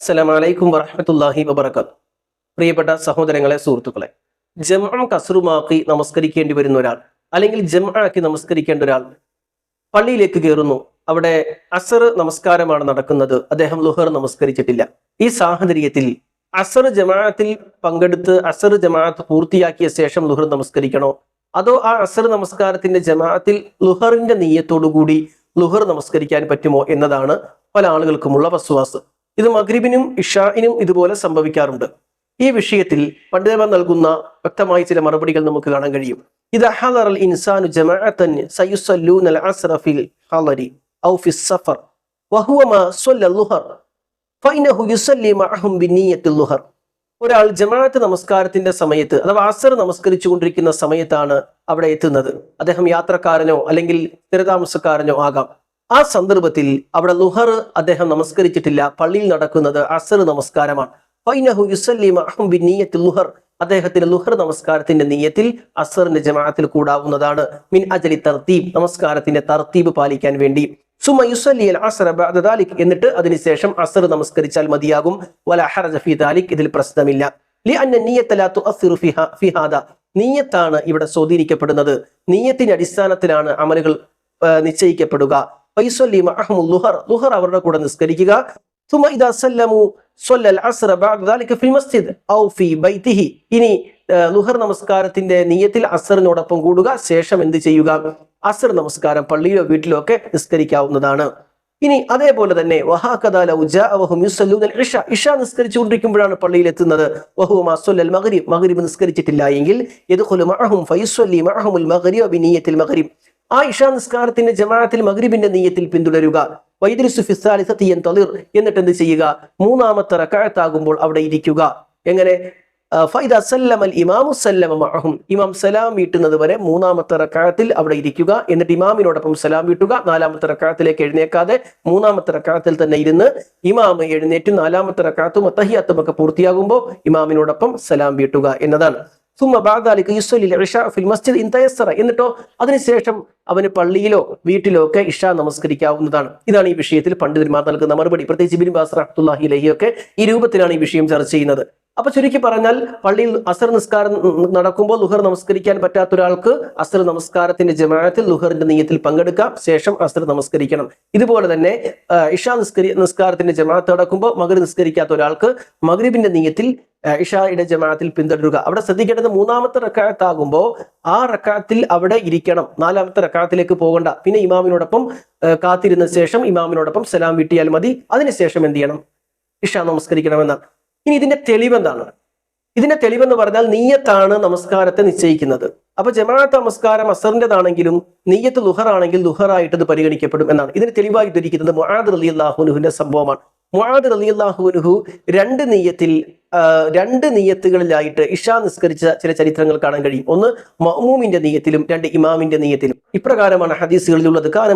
അസ്സലാമു അലൈക്കും വറഹമത്തല്ലാഹി വബർക്കാത്തു പ്രിയപ്പെട്ട സഹോദരങ്ങളെ സുഹൃത്തുക്കളെ ജംഅ കസറുമാക്കി നമസ്കരിക്കേണ്ടി വരുന്ന ഒരാൾ അല്ലെങ്കിൽ ജംആക്കി നമസ്കരിക്കേണ്ട ഒരാൾ പള്ളിയിലേക്ക് കയറുന്നു. അവിടെ അസർ നമസ്കാരമാണ് നടക്കുന്നത്. അദ്ദേഹം ലുഹർ നമസ്കരിച്ചിട്ടില്ല. ഈ സാഹചര്യത്തിൽ അസർ ജമാഅത്തിൽ പങ്കെടുത്ത് അസർ ജമാഅത്ത് പൂർത്തിയാക്കിയ ശേഷം ലുഹർ നമസ്കരിക്കണോ? അതോ ആ അസർ നമസ്കാരത്തിന്റെ ജമാഅത്തിൽ ലുഹറിന്റെ നീയത്തോടുകൂടി ലുഹർ നമസ്കരിക്കാൻ പറ്റുമോ എന്നതാണ് പല ആളുകൾക്കുമുള്ള വസ്വാസ്. ഇത് മഗ്രിബിനും ഇഷാഇനും ഇതുപോലെ സംഭവിക്കാറുണ്ട്. ഈ വിഷയത്തിൽ പണ്ഡിതന്മാർ നൽകുന്ന വ്യക്തമായ ചില മറുപടികൾ നമുക്ക് കാണാൻ കഴിയും. ഇത് ഹദറൽ ഇൻസാനു ജമാഅത്തൻ സയുസല്ലൂന അസ്റ ഫിൽ ഹളരി ഔ സഫർ മഅഹും ബിനിയത്തിൽ ലുഹർ. ഒരാൾ ജമാഅത്ത് നമസ്കാരത്തിന്റെ സമയത്ത് അഥവാ അസർ നമസ്കരിച്ചു കൊണ്ടിരിക്കുന്ന സമയത്താണ് അവിടെ എത്തുന്നത്. അദ്ദേഹം യാത്രക്കാരനോ അല്ലെങ്കിൽ സ്ഥിരതാമസക്കാരനോ ആകാം. ആ സന്ദർഭത്തിൽ അവിടെ ലുഹർ അദ്ദേഹം നമസ്കരിച്ചിട്ടില്ല. പള്ളിയിൽ നടക്കുന്നത് അസർ നമസ്കാരമാണ്. ഫൈനഹു ലുഹർ. നമസ്കാരത്തിന്റെ നീയത്തിൽ അസറിന്റെ ജമാഅത്തിൽ കൂടാവുന്നതാണ്. മിൻ അജലി തർത്തീബ് നമസ്കാരത്തിന്റെ തർത്തീബ് പാലിക്കാൻ വേണ്ടി. സുമ യുസല്ലി അൽ അസ്റ ബഅദ ദാലിക് എന്നിട്ട് അതിനുശേഷം അസർ നമസ്കരിച്ചാൽ മതിയാകും. വല ഹറജ ദാലിക് ഇതിൽ പ്രശ്നമില്ല. ലി ഫിഹാദ. നീയത്താണ് ഇവിടെ സ്വാധീനിക്കപ്പെടുന്നത്. നീയത്തിന്റെ അടിസ്ഥാനത്തിലാണ് അമലുകൾ നിശ്ചയിക്കപ്പെടുക. ഫൈസല്ലി മഹമു ലുഹർ. ലുഹർ അവരുടെ കൂടെ നിസ്കരിക്കുക. ഇനി ലുഹർ നമസ്കാരത്തിന്റെ നിയത്തിൽ അസറിനോടൊപ്പം കൂടുക. ശേഷം എന്ത് ചെയ്യുക? അസർ നമസ്കാരം പള്ളിയിലോ വീട്ടിലോ ഒക്കെ നിസ്കരിക്കാവുന്നതാണ്. ഇനി അതേപോലെ തന്നെ ഇഷ. ഇഷ നിസ്കരിച്ചുകൊണ്ടിരിക്കുമ്പോഴാണ് പള്ളിയിൽ എത്തുന്നത് മഹരീബ് നിസ്കരിച്ചിട്ടില്ല എങ്കിൽ ആ ഇഷാ നിസ്കാരത്തിന്റെ ജമാഅത്തിൽ മഗ്രിബിന്റെ നീയത്തിൽ പിന്തുടരുക. വൈദ്യുസു തൊളിർ എന്നിട്ട് എന്ത് ചെയ്യുക? മൂന്നാമത്തെ റക്കാഴത്താകുമ്പോൾ അവിടെ ഇരിക്കുക. എങ്ങനെ? ഫൈദ ഇമാമു സല്ലമ മഅഹും. ഇമാം സലാം വീട്ടുന്നത് വരെ മൂന്നാമത്തെ റക്കാഴത്തിൽ അവിടെ ഇരിക്കുക. എന്നിട്ട് ഇമാമിനോടൊപ്പം സലാം വീട്ടുക. നാലാമത്തെ റക്കാഴത്തിലേക്ക് എഴുന്നേക്കാതെ മൂന്നാമത്തെ റക്കാഴത്തിൽ തന്നെ ഇരുന്ന് ഇമാമ് എഴുന്നേറ്റ് നാലാമത്തെ റക്കാഴത്തും അത്തഹിയാത്തും ഒക്കെ പൂർത്തിയാകുമ്പോൾ ഇമാമിനോടൊപ്പം സലാം വീട്ടുക എന്നതാണ്. മസ്ജിദ് ഇൻ തയസ്സറ എന്നിട്ടോ അതിനുശേഷം അവന് പള്ളിയിലോ വീട്ടിലോ ഒക്കെ ഇഷ നമസ്കരിക്കാവുന്നതാണ്. ഇതാണ് ഈ വിഷയത്തിൽ പണ്ഡിതന്മാർ നൽകുന്ന മറുപടി. പ്രത്യേകിച്ച് ബിൻ ബാസ് റഹ്ത്തുല്ലാഹി ലഹിയൊക്കെ ഈ രൂപത്തിലാണ് ഈ വിഷയം ചർച്ച ചെയ്യുന്നത്. അപ്പൊ ചുരുക്കി പറഞ്ഞാൽ പള്ളിയിൽ അസർ നിസ്കാരം നടക്കുമ്പോൾ ലുഹർ നമസ്കരിക്കാൻ പറ്റാത്ത ഒരാൾക്ക് അസർ നമസ്കാരത്തിന്റെ ജമാനത്തിൽ ലുഹറിന്റെ നീയത്തിൽ പങ്കെടുക്കാം. ശേഷം അസർ നമസ്കരിക്കണം. ഇതുപോലെ തന്നെ ഇഷാ നിസ്കരി നിസ്കാരത്തിന്റെ ജമാഅത്ത് നടക്കുമ്പോൾ മകരി നിസ്കരിക്കാത്ത ഒരാൾക്ക് മഗ്രിബിന്റെ നീയത്തിൽ ഇഷായുടെ ജമാഅത്തിൽ പിന്തുടരുക. അവിടെ ശ്രദ്ധിക്കേണ്ടത് മൂന്നാമത്തെ റക്കാത്താകുമ്പോൾ ആ റക്കാത്തിൽ അവിടെ ഇരിക്കണം. നാലാമത്തെ റക്കാത്തിലേക്ക് പോകണ്ട. പിന്നെ ഇമാമിനോടൊപ്പം കാത്തിരുന്ന ശേഷം ഇമാമിനോടൊപ്പം സലാം വീട്ടിയാൽ മതി. അതിനുശേഷം എന്ത് ചെയ്യണം? ഇഷ നമസ്കരിക്കണമെന്നാണ് ഇനി ഇതിന്റെ തെളിവെന്താണ്? ഇതിന്റെ തെളിവെന്ന് പറഞ്ഞാൽ നീയത്താണ് നമസ്കാരത്തെ നിശ്ചയിക്കുന്നത്. അപ്പൊ ജമാഅത്ത് നമസ്കാരം അസറിന്റെതാണെങ്കിലും നീയത്ത് ലുഹറാണെങ്കിൽ ലുഹറായിട്ട് ഇത് പരിഗണിക്കപ്പെടും എന്നാണ്. ഇതിന് തെളിവായി ധരിക്കുന്നത് മുആദ് റലി അള്ളാഹുനുഹിന്റെ സംഭവമാണ്. മുആദ് റളിയല്ലാഹു അള്ളാഹുനുഹു രണ്ട് നീയത്തിൽ രണ്ട് നീയത്തുകളിലായിട്ട് ഇഷ നിസ്കരിച്ച ചില ചരിത്രങ്ങൾ കാണാൻ കഴിയും. ഒന്ന് മഅ്മൂമിന്റെ നീയത്തിലും രണ്ട് ഇമാമിന്റെ നീയത്തിലും. ഇപ്രകാരമാണ് ഹദീസുകളിലുള്ളത്. കാന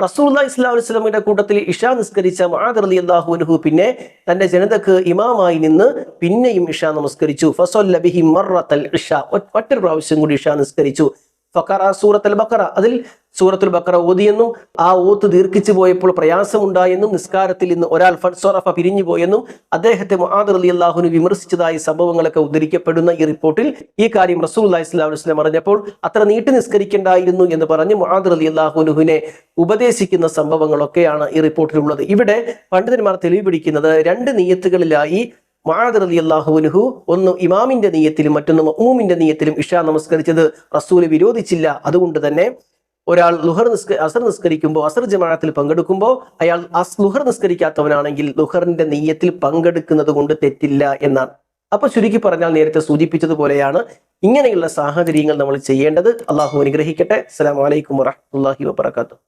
മുആദുൻ ഇസ്ലാം വസ്ലമിന്റെ കൂട്ടത്തിൽ ഇഷ നിസ്കരിച്ച മഹാദ് അലി അള്ളാഹുനുഹു പിന്നെ തന്റെ ജനതക്ക് ഇമാമായി നിന്ന് പിന്നെയും ഇഷ നമസ്കരിച്ചു. ഫസൊല്ലബിഹി മറത്തൽ ഇഷ. ഒറ്റ പ്രാവശ്യം കൂടി ഇഷ നിസ്കരിച്ചു. ഫക്കറ സൂറത്തുൽ ബക്കറ അതിൽ സൂറത്തുൽ ബക്കറ ഓതിയെന്നും ആ ഓത്ത് ദീർഘിച്ചു പോയപ്പോൾ പ്രയാസമുണ്ടായെന്നും നിസ്കാരത്തിൽ നിന്ന് ഒരാൾ ഫൻസോറഫ പിരിഞ്ഞു പോയെന്നും അദ്ദേഹത്തെ മുഹാദർ അലി അള്ളാഹുനു വിമർശിച്ചതായി സംഭവങ്ങളൊക്കെ ഉദ്ധരിക്കപ്പെടുന്ന ഈ റിപ്പോർട്ടിൽ ഈ കാര്യം റസൂൽ അലൈഹി സ്വലാഹു വസ്ലം അറിഞ്ഞപ്പോൾ അത്ര നീട്ടി നിസ്കരിക്കേണ്ടായിരുന്നു എന്ന് പറഞ്ഞ് മുഹാദർ അലി അള്ളാഹുനുഹിനെ ഉപദേശിക്കുന്ന സംഭവങ്ങളൊക്കെയാണ് ഈ റിപ്പോർട്ടിലുള്ളത്. ഇവിടെ പണ്ഡിതന്മാർ തെളിവ് പിടിക്കുന്നത് രണ്ട് നീയത്തുകളിലായി മഹാദ് അലി അള്ളാഹുവിനുഹു ഒന്ന് ഇമാമിന്റെ നീയത്തിലും മറ്റൊന്ന് മഹ്മൂമിന്റെ നീയത്തിലും ഇഷ നമസ്കരിച്ചത് റസൂൽ വിരോധിച്ചില്ല. അതുകൊണ്ട് തന്നെ ഒരാൾ ലുഹർ നിസ്ക അസർ നിസ്കരിക്കുമ്പോൾ അസർ ജമാഅത്തിൽ പങ്കെടുക്കുമ്പോൾ അയാൾ അസ് ലുഹർ നിസ്കരിക്കാത്തവനാണെങ്കിൽ ലുഹറിന്റെ നെയ്യത്തിൽ പങ്കെടുക്കുന്നത് കൊണ്ട് തെറ്റില്ല എന്നാണ്. അപ്പൊ ചുരുക്കി പറഞ്ഞാൽ നേരത്തെ സൂചിപ്പിച്ചതുപോലെയാണ് ഇങ്ങനെയുള്ള സാഹചര്യങ്ങൾ നമ്മൾ ചെയ്യേണ്ടത്. അള്ളാഹു അനുഗ്രഹിക്കട്ടെ. അസ്സലാമു അലൈക്കും വറഹ്മത്തുള്ളാഹി വബറകാതുഹു.